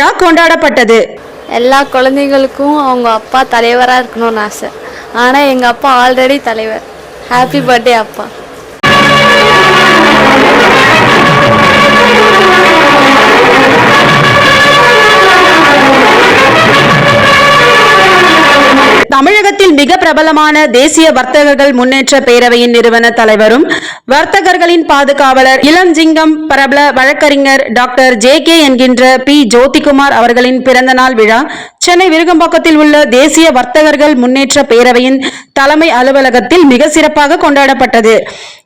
விழா கொண்டாடப்பட்டது. எல்லா குழந்தைங்களுக்கும் அவங்க அப்பா தலைவராக இருக்கணும்னு ஆசை. ஆனால் எங்கள் அப்பா ஆல்ரெடி தலைவர். ஹாப்பி பர்த்டே அப்பா. மிக பிரபலமான தேசிய வர்த்தகர்கள் முன்னேற்ற பேரவையின் நிறுவன தலைவரும் வர்த்தகர்களின் பாதுகாவலர் இளஞ்சிங்கம் பிரபல வழக்கறிஞர் டாக்டர் ஜே கே என்கின்ற பி ஜோதிகுமார் அவர்களின் பிறந்தநாள் விழா சென்னை விருகம்பாக்கத்தில் உள்ள தேசிய வர்த்தகர்கள் முன்னேற்ற பேரவையின் தலைமை அலுவலகத்தில் மிக சிறப்பாக கொண்டாடப்பட்டது.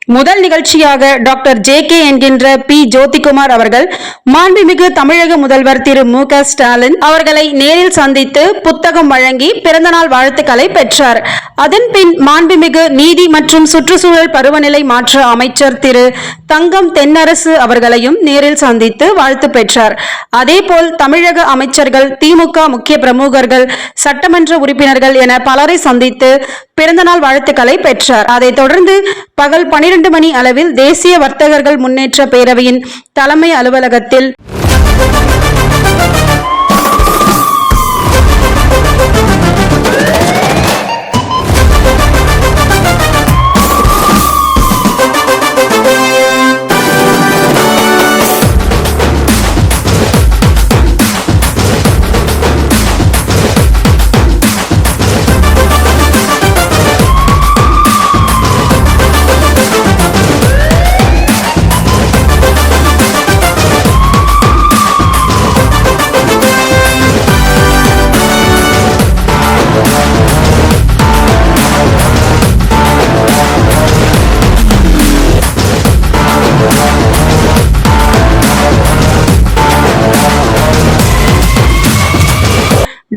முதல் நிகழ்ச்சியாக டாக்டர் ஜே கே என்கின்ற பி ஜோதிகுமார் அவர்கள் மாண்புமிகு தமிழக முதல்வர் திரு மு க ஸ்டாலின் அவர்களை நேரில் சந்தித்து புத்தகம் வழங்கி பிறந்தநாள் வாழ்த்துக்களை பெற்றார். அதன் பின் மாண்புமிகு நீதி மற்றும் சுற்றுச்சூழல் பருவநிலை மாற்ற அமைச்சர் திரு தங்கம் தென்னரசு அவர்களையும் நேரில் சந்தித்து வாழ்த்து பெற்றார். அதேபோல் தமிழக அமைச்சர்கள் திமுக முக்கிய பிரமுகர்கள் சட்டமன்ற உறுப்பினர்கள் என பலரை சந்தித்து பிறந்தநாள் வாழ்த்துக்களை பெற்றார். அதைத் தொடர்ந்து பகல் பனிரெண்டு மணி அளவில் தேசிய வர்த்தகர்கள் முன்னேற்ற பேரவையின் தலைமை அலுவலகத்தில்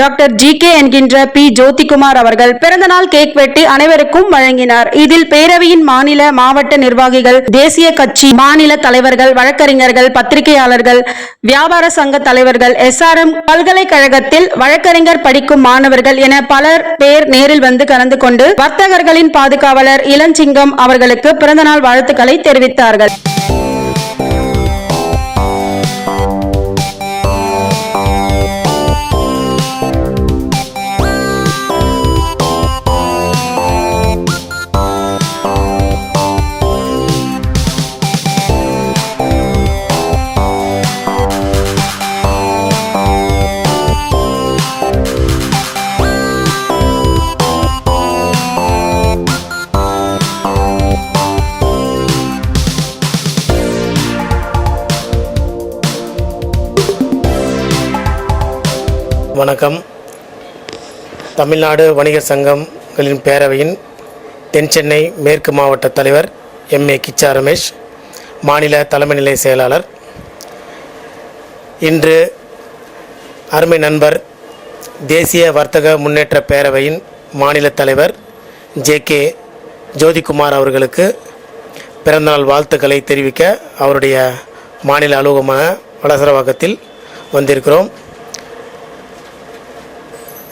டாக்டர் ஜி கே என்கின்ற பி ஜோதிகுமார் அவர்கள் பிறந்தநாள் கேக் வெட்டி அனைவருக்கும் வழங்கினார். இதில் பேரவையின் மாநில மாவட்ட நிர்வாகிகள் தேசிய கட்சி மாநில தலைவர்கள் வழக்கறிஞர்கள் பத்திரிகையாளர்கள் வியாபார சங்க தலைவர்கள் எஸ்ஆர்எம் பல்கலைக்கழகத்தில் வழக்கறிஞர் படிக்கும் மாணவர்கள் என பலர் பேர் நேரில் வந்து கலந்து கொண்டு வர்த்தகர்களின் பாதுகாவலர் இளஞ்சிங்கம் அவர்களுக்கு பிறந்தநாள் வாழ்த்துக்களை தெரிவித்தார்கள். வணக்கம். தமிழ்நாடு வணிக சங்கங்களின் பேரவையின் தென் சென்னை மேற்கு மாவட்ட தலைவர் எம். ஏ. கிச்சா ரமேஷ் மாநில தலைமை நிலை செயலாளர். இன்று அருமை நண்பர் தேசிய வர்த்தக முன்னேற்ற பேரவையின் மாநில தலைவர் ஜே. கே. ஜோதிகுமார் அவர்களுக்கு பிறந்தநாள் வாழ்த்துக்களை தெரிவிக்க அவருடைய மாநில அலுவலகமான வளசரவாக்கத்தில் வந்திருக்கிறோம்.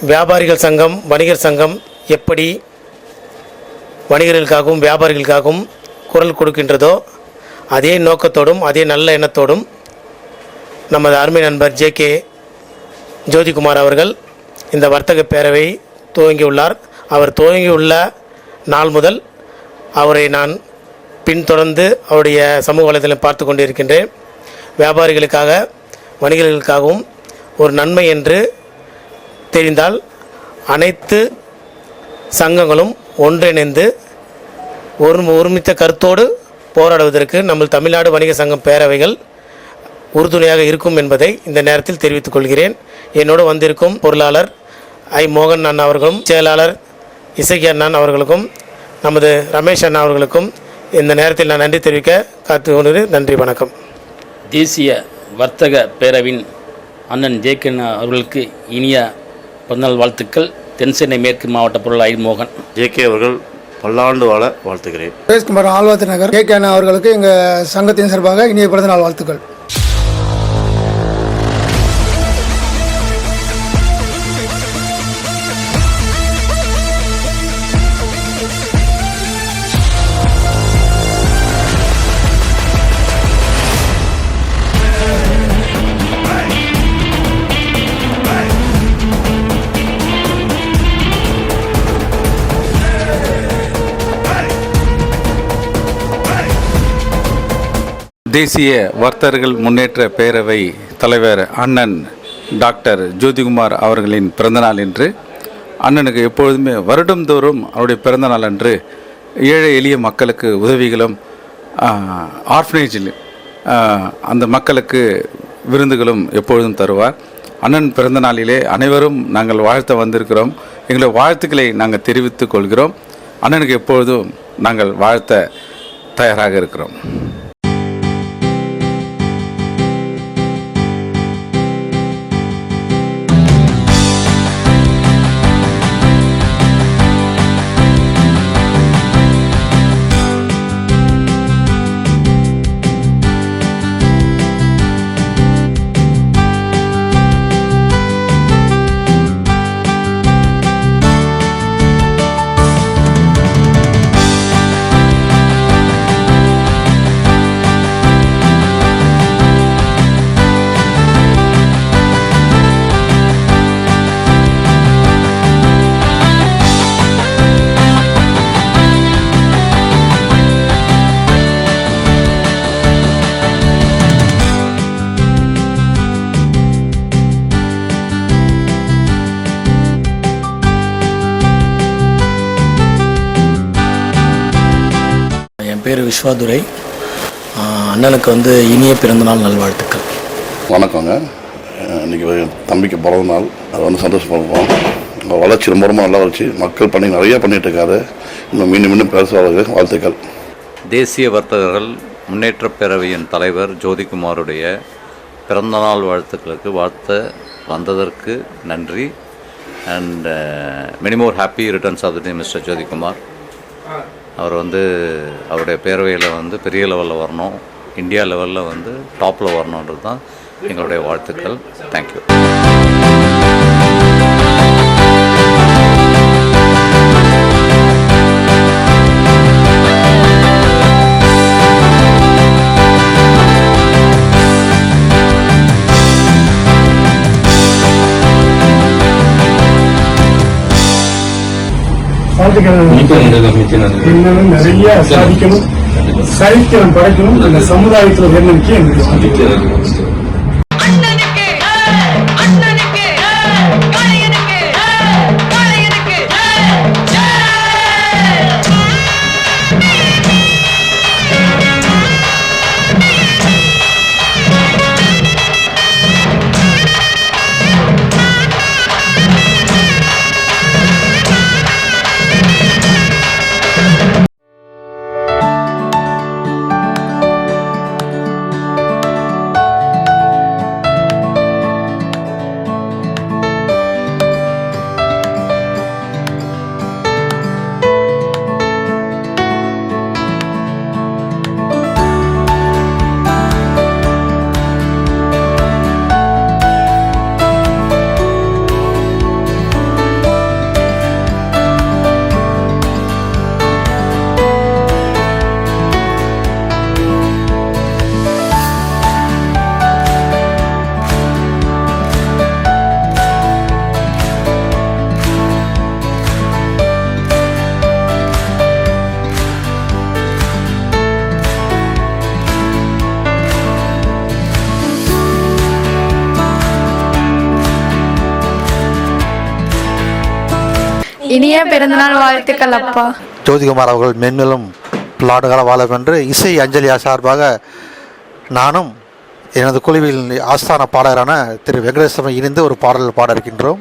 வியாபாரிகள் சங்கம் வணிகர் சங்கம் எப்படி வணிகர்களுக்காகவும் வியாபாரிகளுக்காகவும் குரல் கொடுக்கின்றதோ அதே நோக்கத்தோடும் அதே நல்ல எண்ணத்தோடும் நமது அருமை நண்பர் ஜே கே ஜோதிகுமார் அவர்கள் இந்த வர்த்தக பேரவை துவங்கியுள்ளார். அவர் துவங்கியுள்ள நாள் முதல் அவரை நான் பின்தொடர்ந்து அவருடைய சமூக வலைதளம் பார்த்து கொண்டிருக்கின்றேன். வியாபாரிகளுக்காக வணிகர்களுக்காகவும் ஒரு நன்மை என்று தெரிந்தால் அனைத்து சங்கங்களும் ஒன்றிணைந்து ஒரு ஒருமித்த கருத்தோடு போராடுவதற்கு நம்ம தமிழ்நாடு வணிக சங்கம் பேரவைகள் உறுதுணையாக இருக்கும் என்பதை இந்த நேரத்தில் தெரிவித்துக் கொள்கிறேன். என்னோடு வந்திருக்கும் பொருளாளர் ஐ. மோகன் அண்ணா அவர்களும் செயலாளர் இசகி அண்ணன் அவர்களுக்கும் நமது ரமேஷ் அண்ணா அவர்களுக்கும் இந்த நேரத்தில் நான் நன்றி தெரிவிக்க காத்து கொண்டு நன்றி வணக்கம். தேசிய வர்த்தக பேரவின் அண்ணன் ஜேகன் அவர்களுக்கு இனிய பிறந்தநாள் வாழ்த்துக்கள். தென்சென்னை மேற்கு மாவட்ட பொருளாளர் மோகன் ஜேகே அவர்கள் பல்லாண்டு வாழ வாழ்த்துகிறேன். சுரேஷ்குமார் ஆழ்வாத்து நகர். கே கே அவர்களுக்கு எங்கள் சங்கத்தின் சார்பாக இனிய பிறந்தநாள் வாழ்த்துக்கள். தேசிய வர்த்தகர்கள் முன்னேற்ற பேரவை தலைவர் அண்ணன் டாக்டர் ஜோதிகுமார் அவர்களின் பிறந்தநாள் என்று அண்ணனுக்கு எப்பொழுதுமே வருடந்தோறும் அவருடைய பிறந்தநாள் அன்று ஏழை எளிய மக்களுக்கு உதவிகளும் ஆர்ஃபனேஜில் அந்த மக்களுக்கு விருந்துகளும் எப்பொழுதும் தருவார். அண்ணன் பிறந்த நாளிலே அனைவரும் நாங்கள் வாழ்த்த வந்திருக்கிறோம். எங்களுடைய வாழ்த்துக்களை நாங்கள் தெரிவித்துக் கொள்கிறோம். அண்ணனுக்கு எப்பொழுதும் நாங்கள் வாழ்த்த தயாராக இருக்கிறோம். பேர் விஸ்வாதுரை அண்ணனுக்கு வந்து இனிய பிறந்தநாள் நல்வாழ்த்துக்கள். வணக்கங்க. அஹ் இன்னைக்கு தம்பிக்கு பிறந்த நாள். அது வந்து சந்தோஷப்படுறோம் அவங்க வளர்ச்சி ரொம்ப ரொம்ப நல்லா வளர்ச்சி. மக்கள் பண்ணி நிறைய இருக்காரு. இன்னும் மீண்டும் மீண்டும் பேசுவாங்க வாழ்த்துக்கள். தேசிய வர்த்தகர்கள் முன்னேற்றப் பேரவையின் தலைவர் ஜோதிகுமாருடைய பிறந்தநாள் வாழ்த்துக்களுக்கு வாழ்த்த வந்ததற்கு நன்றி. And many more happy returns of the mister Jothikumar. அவர் வந்து அவருடைய பேரவையில் வந்து பெரிய லெவலில் வரணும். இந்தியா லெவலில் வந்து டாப்பில் வரணுன்றது தான் எங்களுடைய வாழ்த்துக்கள். தேங்க்யூ இன்னும் நிறைய சாதிக்கணும் சரித்திரம் படைக்கணும் இந்த சமுதாயத்தில் உயர்நோக்கி இனிய பிறந்தநாள் வாழ்த்துக்கள் அப்பா ஜோதிகுமார் அவர்கள் மென்மேலும் பல்லாண்டுகால வாழ வென்று இசை அஞ்சலியா சார்பாக நானும் எனது குழுவில் ஆஸ்தான பாடகரான திரு வெங்கடேசன் இணைந்து ஒரு பாடல் பாட இருக்கின்றோம்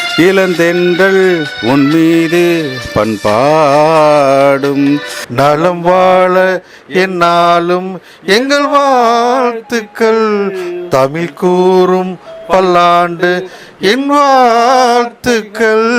இளந்தென்றல் உன் மீது பண்பாடும். நலம் வாழ என்னாலும் எங்கள் வாழ்த்துக்கள். தமிழ் கூறும் பல்லாண்டு என் வாழ்த்துக்கள்.